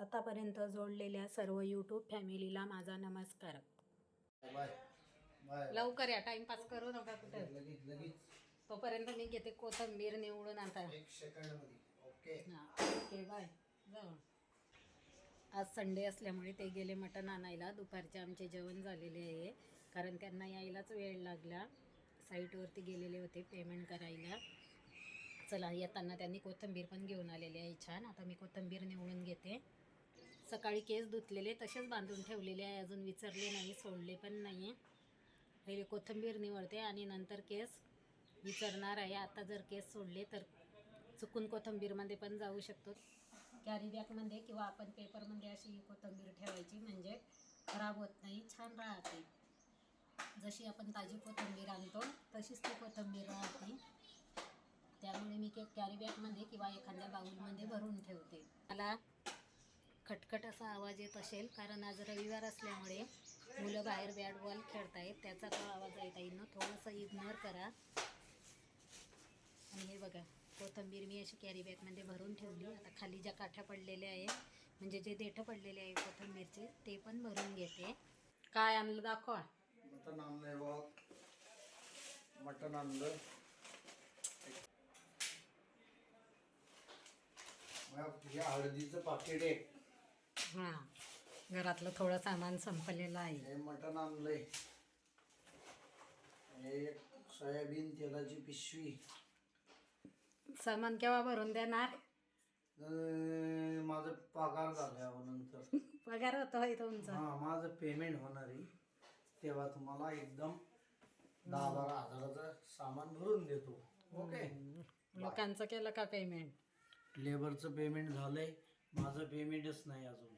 आतापर्यंत जोडलेल्या सर्व यूट्यूब फॅमिलीला माझा नमस्कार. लवकर या. टाइमपास करू नका कुठे. तोपर्यंत मी घेते कोथंबीर निवडून आता. एक सेकंडमध्ये ओके ओके बाय. जाऊ. आज संडे असल्यामुळे ते गेले मटण आणायला. दुपारचे आमचे जेवण झालेले आहे. कारण त्यांना यायलाच वेळ लागला. साईटवरती गेलेले होते पेमेंट करायला. चला येताना त्यांनी कोथिंबीर पण घेऊन आलेली आहे छान. आता मी कोथिंबीर निवडून घेते. सकाळी केस धुतलेले तसेच बांधून ठेवलेले आहे. अजून विचारले नाही सोडले पण नाही. पहिले कोथिंबीर निवडते आणि नंतर केस विचारणार आहे. आता जर केस सोडले तर चुकून कोथिंबीरमध्ये पण जाऊ शकतो. कॅरी बॅगमध्ये किंवा आपण पेपरमध्ये अशी कोथिंबीर ठेवायची म्हणजे खराब होत नाही छान राहते. जशी आपण ताजी कोथिंबीर आणतो तशीच ती कोथिंबीर राहते. त्यामुळे मी के कॅरी बॅगमध्ये किंवा एखाद्या बाऊलमध्ये भरून ठेवते. मला खटखट असा आवाज येत असेल कारण आज रविवार असल्यामुळे मुलं बाहेर बॅट बॉल खेळतायत त्याचा तो आवाज येत आहे ना थोडंसं इग्नोर करा. आणि हे बघा कोथंबीर मी अशी कॅरी बॅगमध्ये भरून ठेवली. आता खाली ज्या काठ्या पडलेल्या आहे म्हणजे जे देठं पडलेले आहे कोथंबीरचे ते पण भरून घेते. काय आणलं दाखवा. मटन आणलंय बघ. मटन आणलं. हळदीचं पाकिट आहे. हां. घरातलं थोडं सामान संपलेलं आहे. हे मटन आणलंय. हे सोयाबीन तेलाची पिशवी. सामान केव्हा भरून देणार? अं, माझं पगार झाल्यावर नंतर. पगार होतो होय तुमचा. हा माझं पेमेंट होणार आहे. तेव्हा तुम्हाला एकदम दहा बारा हजाराचं सामान भरून देतो. ओके? लोकांचं केलं का पेमेंट लेबरचं पेमेंट झालंय. माझं पेमेंटच नाही अजून.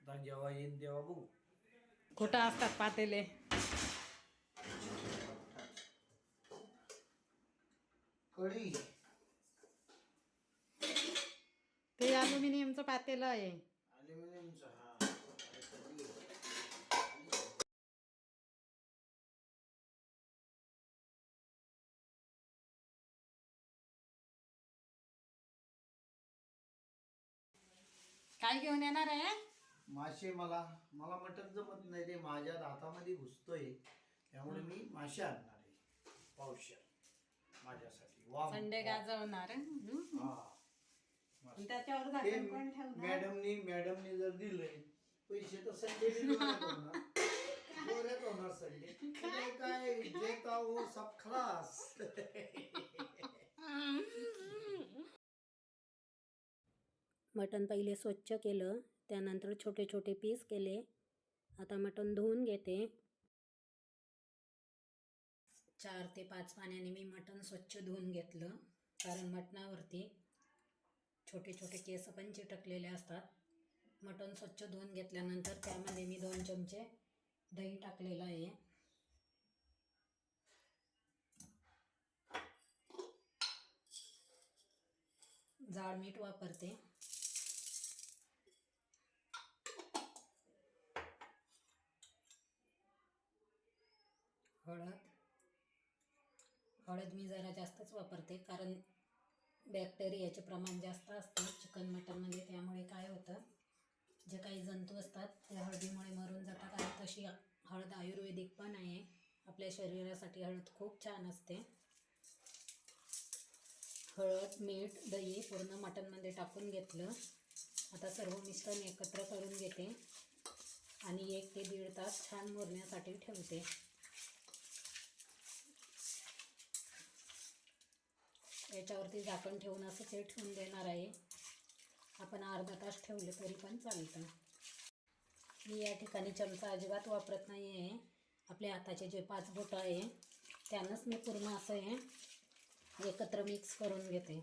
आता जेव्हा येईन तेव्हा बघू. कुठं असतात पातेले. कढी ते अल्युमिनियमचं पातेलं आहे. अल्युमिनियमचं हा. काय घेऊन येणार आहे? मासे मला मला मटण जमत नाही ते माझ्या हातामध्ये घुसतोय. त्यामुळे मी मासे आणणार आहे. पावशा माझ्यासाठी. वा संडे गाजवणार हं? मस्त. त्याच्यावर ते झाकण पण ठेवणार? मॅडमनी मॅडमनी जर दिले पैसे तर संडे होणार. होणार संडे. काय? काय जे का हो सब खलास. मटण पहिले स्वच्छ केलं त्यानंतर छोटे छोटे पीस केले. आता मटण धुवून घेते. चार ते पाच पाण्याने मी मटण स्वच्छ धुवून घेतलं कारण मटणावरती छोटे छोटे केस पण चिटकलेले असतात. मटण स्वच्छ धुवून घेतल्यानंतर त्यामध्ये मी दोन चमचे दही टाकलेलं आहे. जाड मीठ वापरते. हळद. हळद मी जरा जास्तच वापरते कारण बॅक्टेरियाचे प्रमाण जास्त असतं चिकन मटनमध्ये त्यामुळे काय होतं जे काही जंतू असतात ते हळदीमुळे मरून जातात आणि तशी हळद आयुर्वेदिक पण आहे. आपल्या शरीरासाठी हळद खूप छान असते. हळद मीठ दही पूर्ण मटनमध्ये टाकून घेतलं. आता सर्व मिश्रण एकत्र करून घेते आणि एक ते दीड तास छान मुरण्यासाठी ठेवते. याच्यावरती झाकण ठेवून असंच हे ठेवून देणार आहे. आपण अर्धा तास ठेवले तरी पण चालतं. मी या ठिकाणी चमचा अजिबात वापरत नाही आहे आपल्या हाताचे जे पाच बोटं आहे त्यानंच मी पूर्ण असं हे एकत्र मिक्स करून घेते.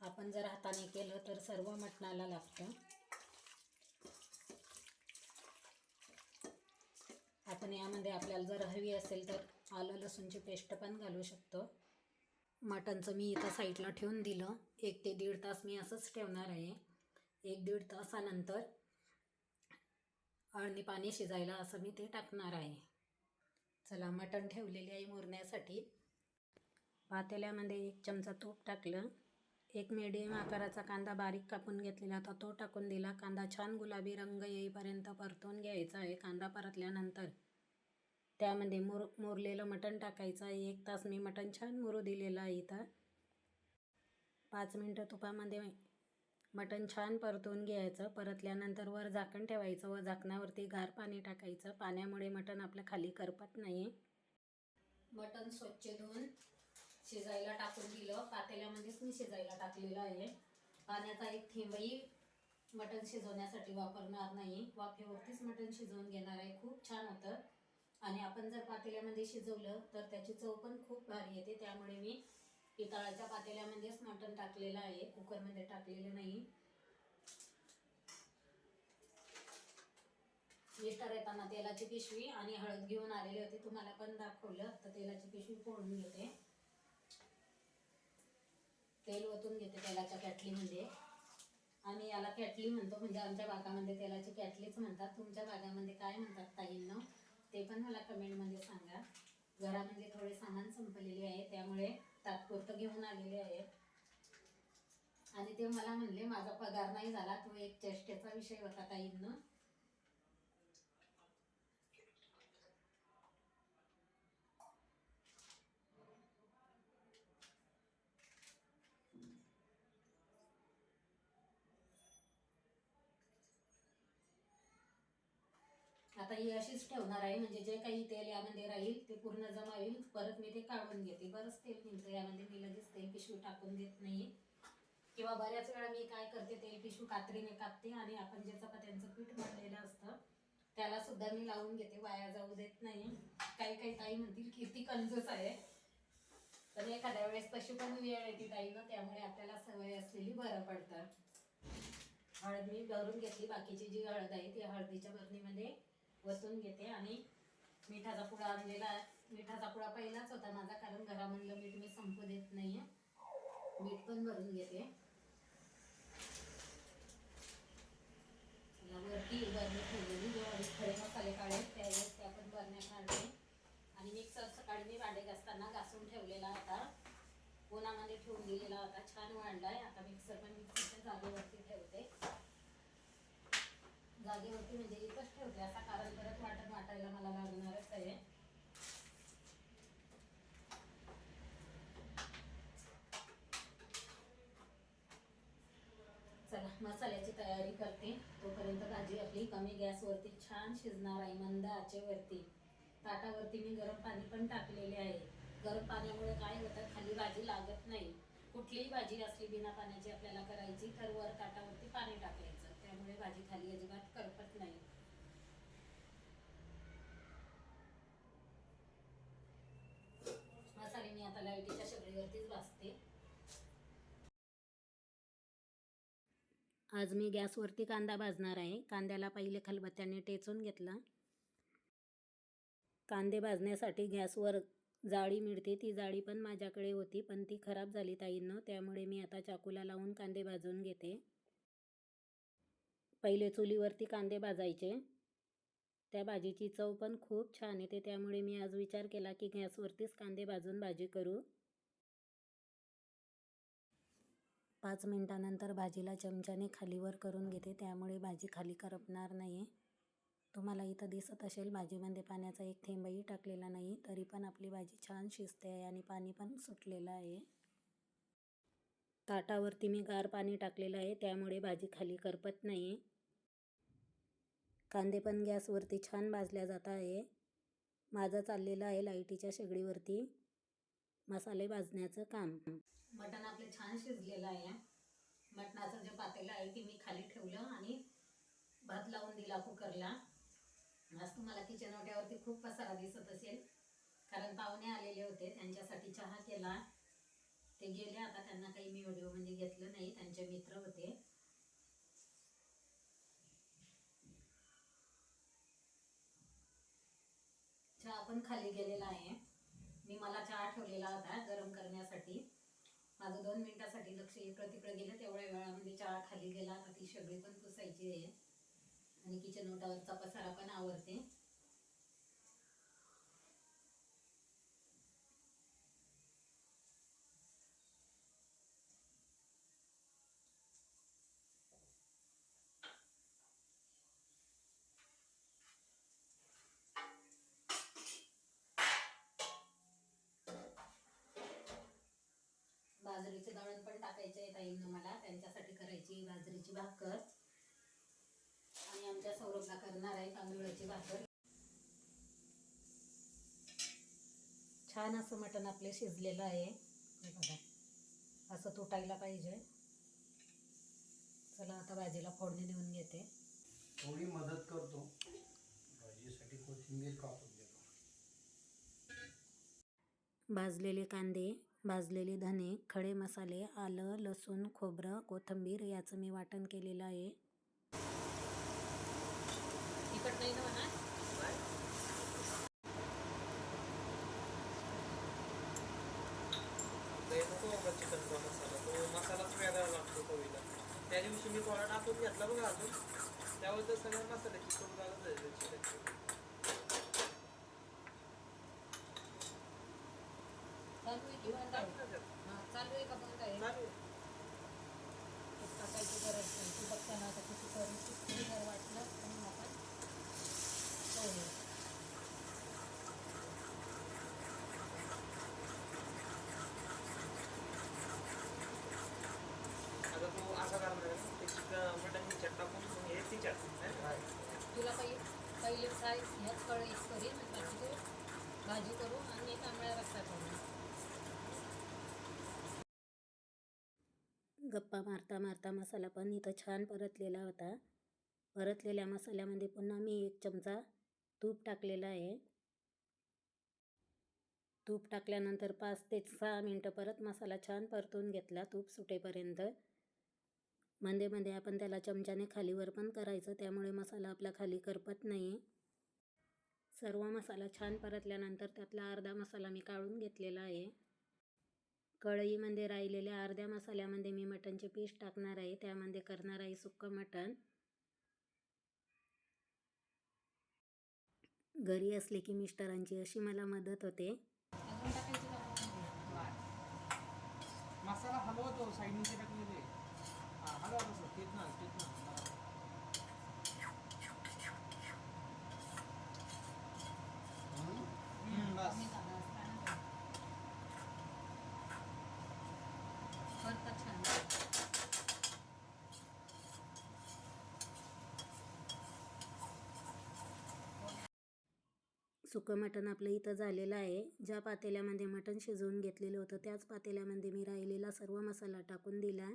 आपण जर हाताने केलं तर सर्व मटणाला लागतं. आपण यामध्ये आपल्याला जर हवी असेल तर आलं लसूणची पेस्ट पण घालू शकतो. मटणचं मी इथं साईडला ठेवून दिलं. एक ते दीड तास मी असंच ठेवणार आहे. एक दीड तासानंतर अळणी पाणी शिजायला असं मी ते टाकणार आहे. चला मटण ठेवलेली आहे मुरण्यासाठी. पातेल्यामध्ये एक चमचा तूप टाकलं. एक मिडियम आकाराचा कांदा बारीक कापून घेतलेला होता. तो टाकून दिला. कांदा छान गुलाबी रंग येईपर्यंत परतून घ्यायचा आहे. कांदा परतल्यानंतर त्यामध्ये मुर मुरलेलं मटण टाकायचं आहे. एक तास मी मटण छान मुरू दिलेलं आहे इथं. पाच मिनटं तुपामध्ये मटण छान परतून घ्यायचं. परतल्यानंतर वर झाकण ठेवायचं. व झाकणावरती गार पाणी टाकायचं. पाण्यामुळे मटण आपलं खाली करपत नाही मटण स्वच्छ धुवून शिजायला टाकून दिलं. पातेल्यामध्येच मी शिजायला टाकलेलं आहे. पाण्याचा एक थेंबही मटण शिजवण्यासाठी वापरणार नाही. वाफेवरतीच मटण शिजवून घेणार आहे. खूप छान होतं. आणि आपण जर पातेल्यामध्ये शिजवलं तर त्याची चव पण खूप भारी येते. त्यामुळे मी पितळाच्या पातेल्यामध्येच मटण टाकलेलं आहे. कुकरमध्ये टाकलेलं नाही. मिस्टर येताना तेलाची पिशवी आणि हळद घेऊन आलेली होती. तुम्हाला पण दाखवलं. तर तेलाची पिशवी फोडून घेते. तेल ओतून घेते तेलाच्या कॅटलीमध्ये. आम्ही याला कॅटली म्हणतो म्हणजे आमच्या भागामध्ये तेलाची कॅटलीच म्हणतात. तुमच्या भागामध्ये काय म्हणतात ताईंना ते पण मला कमेंटमध्ये सांगा. घरामध्ये थोडे सामान संपलेले आहे त्यामुळे तात्पुरतं घेऊन आलेले आहे. आणि ते मला म्हणले माझा पगार नाही झाला तो एक चेष्टेचा विषय होता ताईंना आता ही अशीच ठेवणार आहे. म्हणजे जे काही तेल यामध्ये राहील ते पूर्ण जमा होईल. परत मी ते काढून घेते. बरंच तेल निघतं यामध्ये. मी लगेच तेल पिशवी टाकून देत नाही किंवा बऱ्याच वेळा मी काय करते तेल पिशवी कात्रीने कापते आणि आपण जे चपात्यांचं पीठ बनलेलं असतं त्याला सुद्धा मी लावून घेते. वाया जाऊ देत नाही काही काही ताई म्हणतील किती कंजूस आहे. पण एखाद्या वेळेस तशी पण वेळ येते ताईनं त्यामुळे आपल्याला सवय असलेली बरं पडतं. हळद मी भरून घेतली. बाकीची जी हळद आहे ती हळदीच्या भरणीमध्ये वतून घेते आणि मिठाचा पुडा आणलेला मिठाचा पुडा पहिलाच होता माझा कारण घरामधलं मीठ मी संपू देत नाहीये. मीठ पण भरून घेते. वरती बरणी ठेवलेली जेव्हा खडे मसाले काढले त्यावेळेस त्या पण बरण्या काढले आणि मिक्सर सकाळी मी भांडे घासताना घासून ठेवलेला होता. उन्हामध्ये ठेवून दिलेला होता. छान वाढलाय. आता मिक्सर पण मिक्सरच्या जागेवरती ठेवते. जागेवरती म्हणजे इथंच होते. असा कारण परत वाटत वाटायला मला लागणारच आहे. चला मसाल्याची तयारी करते. तोपर्यंत भाजी आपली कमी गॅसवरती छान शिजणार आहे मंद आचेवरती. ताटावरती मी गरम पाणी पण टाकलेले आहे. गरम पाण्यामुळे काय होतं खाली भाजी लागत नाही. कुठलीही भाजी असली बिना पाण्याची आपल्याला करायची तर वर ताटावरती पाणी टाकायचं. त्यामुळे भाजी खाली अजिबात करपत नाही मसाले मी आता लाईटीच्या शेगडीवरतीच भाजते आज मी गॅसवरती कांदा भाजणार आहे. कांद्याला पहिले खलबत्त्याने टेचून घेतला. कांदे भाजण्यासाठी गॅसवर जाळी मिळते. ती जाळी पण माझ्याकडे होती पण ती खराब झाली ताईंनं त्यामुळे मी आता चाकूला लावून कांदे भाजून घेते. पहिले चुलीवरती कांदे भाजायचे. त्या भाजीची चव पण खूप छान येते त्यामुळे मी आज विचार केला की गॅसवरतीच कांदे भाजून भाजी करू. पाच मिनटानंतर भाजीला चमच्याने खालीवर करून घेते. त्यामुळे भाजी खाली करपणार नाही तुम्हाला इथं दिसत असेल भाजीमध्ये पाण्याचा एक थेंबही टाकलेला नाही तरी पण आपली भाजी छान शिजते आहे आणि पाणी पण सुटलेलं आहे. ताटावरती मी गार पाणी टाकलेलं आहे त्यामुळे भाजी खाली करपत नाही कांदे पण गॅसवरती छान भाजल्या जात आहे. माझं चाललेलं आहे लाईटीच्या शेगडीवरती. मसाले भाजण्याचं काम. मटण आपलं छान शिजलेलं आहे. मटणाचं जे पातेलं आहे ते मी खाली ठेवलं आणि भात लावून दिला कुकरला. आज तुम्हाला किचन ओट्यावरती खूप पसारा दिसत असेल. कारण पाहुणे आलेले होते त्यांच्यासाठी चहा केला. ते गेले आता त्यांना काही मी व्हिडिओमध्ये म्हणजे घेतलं नाही त्यांचे मित्र होते. चहा पण खाली गेलेला आहे. मी मला चहा ठेवलेला होता गरम करण्यासाठी. माझं दोन मिनिटासाठी लक्ष इकडं तिकडं गेलं तेवढ्या वेळामध्ये चहा खाली गेला. आता ती सगळी पण पुसायची आहे. आणि किचन ओटावरचा पसारा पण आवडते बाजरीचे दळण पण टाकायचे आहे ताईंना मला. त्यांच्यासाठी करायची बाजरीची भाकर. आणि आमच्या सौरभला करणार आहे तांदूळाची भाकर. छान असं मटण आपले शिजलेलं आहे. बघा. असं तुटायला पाहिजे. चला आता भाजीला फोडणी देऊन घेते. थोडी मदत करतो. भाजीसाठी कोथिंबीर कापून देतो. भाजलेले कांदे भाजलेले धने खडे मसाले आलं लसूण खोबरं कोथिंबीर याचं मी वाटण केलेलं आहे. चिकनचा मसाला. तो मसालाच वेगळा लागतो चवीला. त्या दिवशी मी थोडा टाकून घेतला बघा अजून. त्यावर तर सगळ्या मसाल्याची चव लागत चिकनची चालू आहे की बंद चालू आहे का बंद आहे टाकायची गरज नाही ती बघताना आता किती करून किती जर वाटलं तर मग आपण आता तू असा करणार मटन टाकून हे तिच्यात तुला पहिले पहिले फ्राय ह्याच कढईत करीन मग बाकी ते भाजी करू आणि तांबड्या रस्ता करू. गप्पा मारता मारता मसाला पण इथं छान परतलेला होता. परतलेल्या मसाल्यामध्ये पुन्हा मी एक चमचा तूप टाकलेला आहे. तूप टाकल्यानंतर पाच ते सहा मिनटं परत मसाला छान परतून घेतला तूप सुटेपर्यंत. मध्ये मध्ये आपण त्याला चमच्याने खालीवर पण करायचं त्यामुळे मसाला आपला खाली करपत नाही सर्व मसाला छान परतल्यानंतर त्यातला अर्धा मसाला मी काढून घेतलेला आहे. कढईमध्ये राहिलेल्या अर्ध्या मसाल्यामध्ये मी मटणचे पीस टाकणार आहे. त्यामध्ये करणार आहे सुक्कं मटण. घरी असले की मिस्टरांची अशी मला मदत होते. मसाला हलवतो साईडने सुकं मटण आपलं इथं झालेलं आहे. ज्या पातेल्यामध्ये मटण शिजवून घेतलेलं होतं त्याच पातेल्यामध्ये मी राहिलेला सर्व मसाला टाकून दिला.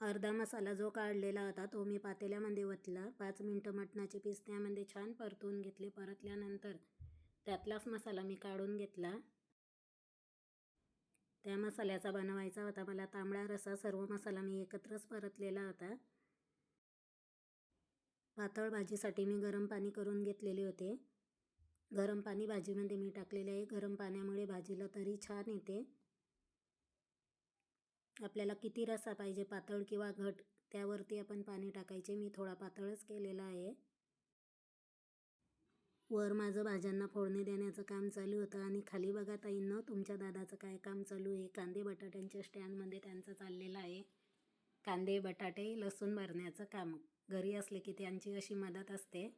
अर्धा मसाला जो काढलेला होता तो मी पातेल्यामध्ये वतला. पाच मिनटं मटणाचे पीस त्यामध्ये छान परतून घेतले. परतल्यानंतर त्यातलाच मसाला मी काढून घेतला. त्या मसाल्याचा बनवायचा होता. मला तांबडा रसा सर्व मसाला मी एकत्रच परतलेला होता. पातळ भाजीसाठी मी गरम पाणी करून घेतलेले होते. गरम पाणी भाजीमध्ये मी टाकलेले आहे. गरम पाण्यामुळे भाजीला तरी छान येते. आपल्याला किती रसा पाहिजे पातळ किंवा घट त्यावरती आपण पाणी टाकायचे. मी थोडा पातळच केलेला आहे. वर माझं भाज्यांना फोडणी देण्याचं काम चालू होतं आणि खाली बघा ताईंनो तुमच्या दादाचं काय काम चालू आहे? कांदे बटाट्यांच्या स्टँडमध्ये त्यांचं चाललेलं आहे. कांदे बटाटे लसूण भरण्याचं काम. घरी असले की त्यांची अशी मदत असते.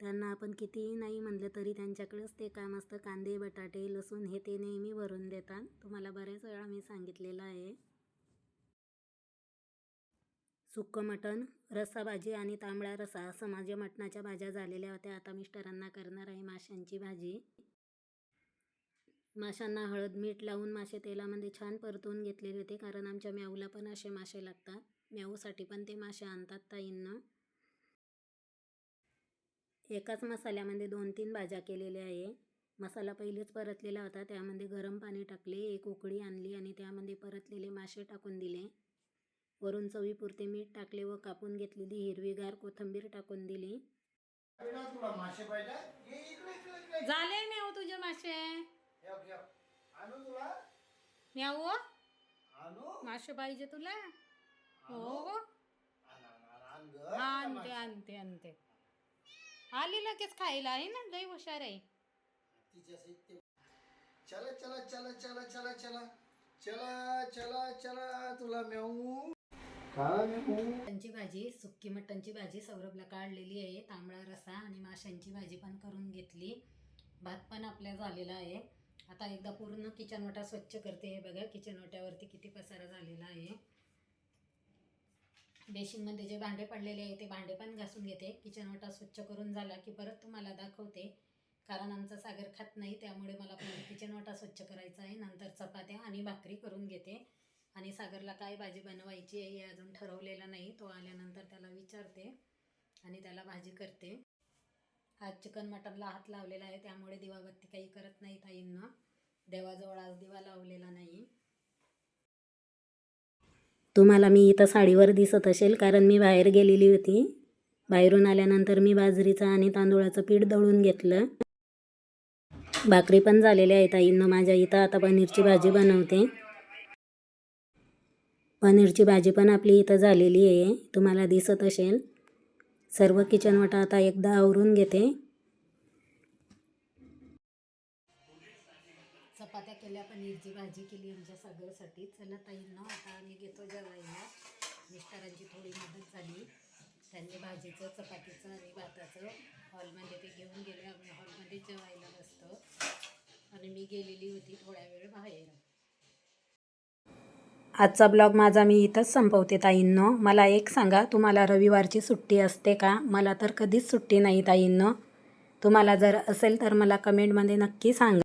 त्यांना आपण कितीही नाही म्हणलं तरी त्यांच्याकडेच ते काम असतं. कांदे बटाटे लसूण हे ते नेहमी भरून देतात. तुम्हाला बऱ्याच वेळा मी सांगितलेलं आहे. सुक्कं मटण रस्सा भाजी आणि तांबडा रसा असं माझ्या मटणाच्या भाज्या झालेल्या होत्या. आता मिस्टरांना करणार आहे माशांची भाजी. माशांना हळद मीठ लावून मासे तेलामध्ये छान परतून घेतलेले होते कारण आमच्या म्याऊला पण असे मासे लागतात. म्याऊसाठी पण ते मासे आणतात ताईंना. एकाच मसाल्यामध्ये दोन तीन भाज्या केलेल्या आहे. मसाला पहिलेच परतलेला होता त्यामध्ये गरम पाणी टाकले एक उकळी आणली आणि त्यामध्ये परतलेले मासे टाकून दिले. वरून चवीपुरते मीठ टाकले व कापून घेतलेली हिरवीगार कोथिंबीर टाकून दिली झाले म्याऊ तुझे मासे आणू मासे पाहिजे तुला हो हो. हा, आणते आणते आणते आली लगेच खायला आहे ना लई हुशार आहे चला चला चला चला चला चला चला चला चला तुला मेऊ मटणची भाजी सुक्की मटणची भाजी सौरभला काढलेली आहे तांबडा रसा आणि माशांची भाजी पण करून घेतली. भात पण आपल्या झालेला आहे. आता एकदा पूर्ण किचन ओटा स्वच्छ करते हे बघा. किचन ओट्यावरती किती पसारा झालेला आहे. बेसिनमध्ये जे भांडे पडलेले आहे ते भांडे पण घासून घेते. किचन ओटा स्वच्छ करून झाला की परत तुम्हाला दाखवते. कारण आमचा सागर खात नाही त्यामुळे मला किचन ओटा स्वच्छ करायचा आहे. नंतर चपात्या आणि भाकरी करून घेते. आणि सागरला काय भाजी बनवायची आहे हे अजून ठरवलेलं नाही. तो आल्यानंतर त्याला विचारते आणि त्याला भाजी करते. आज चिकन मटनला हात लावलेला आहे त्यामुळे दिवाबत्ती काही करत नाही ताईंना. देवाजवळ आज दिवा लावलेला नाही. तुम्हाला मी इथं साडीवर दिसत असेल कारण मी बाहेर गेलेली होती. बाहेरून आल्यानंतर मी बाजरीचं आणि तांदूळाचं पीठ दळून घेतलं. भाकरी पण झालेल्या आहेत ताईंना. माझ्या इथं आता पनीरची भाजी बनवते. पनीरची भाजी पण आपली इथं झालेली आहे. तुम्हाला दिसत असेल. सर्व किचन वाटा आता एकदा आवरून घेते. चपात्या केल्या पनीरची भाजी केली आमच्या सगळ्यासाठी. चला ताईंना आता आम्ही घेतो जेवायला. मिस्टरांची थोडी मदत झाली. त्यांनी भाजीचं चपातीचं आणि भाताचं हॉलमध्ये ते घेऊन गेले. आम्ही हॉलमध्ये जेवायला बसतो. आणि मी गेलेली होती थोड्या वेळ बाहेर. आजचा ब्लॉग माझा मी इथंच संपवते ताईंनो. मला एक सांगा तुम्हाला रविवारची सुट्टी असते का? मला तर कधीच सुट्टी नाही ताईंनो. तुम्हाला जर असेल तर मला कमेंटमध्ये नक्की सांगा.